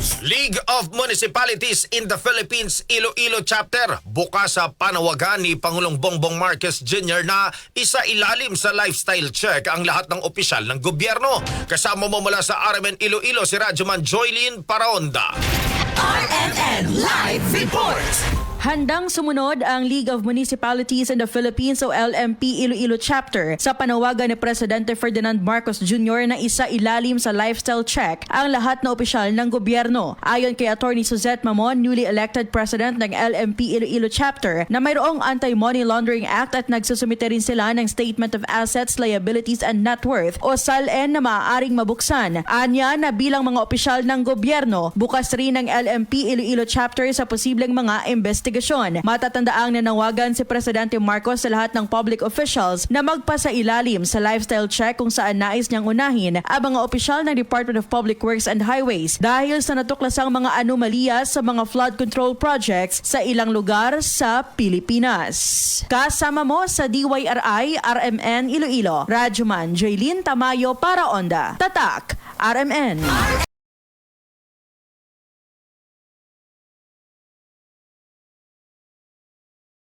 News. League of Municipalities in the Philippines Iloilo Chapter bukas sa panawagan ni Pangulong Bongbong Marcos Jr. na isa ilalim sa lifestyle check ang lahat ng opisyal ng gobyerno. Kasama mo mula sa RMN Iloilo si Radyoman Joylene Paraonda. RMN. Handang sumunod ang League of Municipalities in the Philippines o LMP Iloilo Chapter sa panawagan ni Presidente Ferdinand Marcos Jr. na isa ilalim sa lifestyle check ang lahat na opisyal ng gobyerno. Ayon kay Attorney Suzette Mamon, newly elected President ng LMP Iloilo Chapter, na mayroong Anti-Money Laundering Act at nagsusumite rin sila ng Statement of Assets, Liabilities and Net Worth o SALN na maaaring mabuksan. Anya na bilang mga opisyal ng gobyerno, bukas rin ang LMP Iloilo Chapter sa posibleng mga investigasyon. Matatandaang nanawagan si Presidente Marcos sa lahat ng public officials na magpasa ilalim sa lifestyle check kung saan nais niyang unahin ang mga opisyal ng Department of Public Works and Highways dahil sa natuklasang mga anomalya sa mga flood control projects sa ilang lugar sa Pilipinas. Kasama mo sa DYRI RMN Iloilo, Radyoman Jaylin Tamayo para Onda. Tatak, RMN.